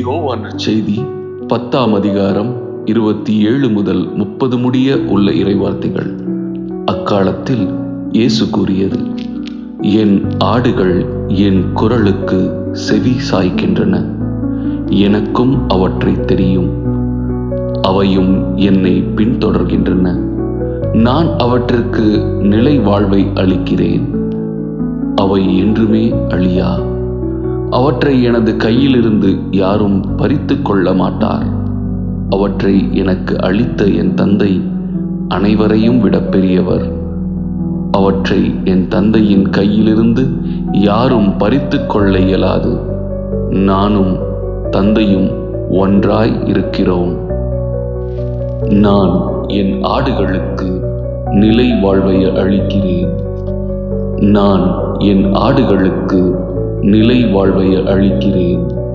யோவான் செய்தி பத்தாம் அதிகாரம் இருபத்தி ஏழு முதல் முப்பது முடிய உள்ள இறைவார்த்தைகள். அக்காலத்தில் இயேசு கூறியது என் ஆடுகள் என் குரலுக்கு செவி சாய்க்கின்றன. எனக்கும் அவற்றை தெரியும். அவையும் என்னை பின்தொடர்கின்றன. நான் அவற்றிற்கு நிலை வாழ்வை அளிக்கிறேன். அவை என்றுமே அழியா? அவற்றை எனது கையிலிருந்து யாரும் பறித்து கொள்ள மாட்டார். அவற்றை எனக்கு அளித்த என் தந்தை அனைவரையும் விட பெரியவர். அவற்றை என் தந்தையின் கையிலிருந்து யாரும் பறித்து கொள்ள இயலாது. நானும் தந்தையும் ஒன்றாய் இருக்கிறோம். நான் என் ஆடுகளுக்கு நிலை வாழ்வை அளிக்கிறேன். நான் என் ஆடுகளுக்கு நிலை வாழ்வை அளிக்கிறேன்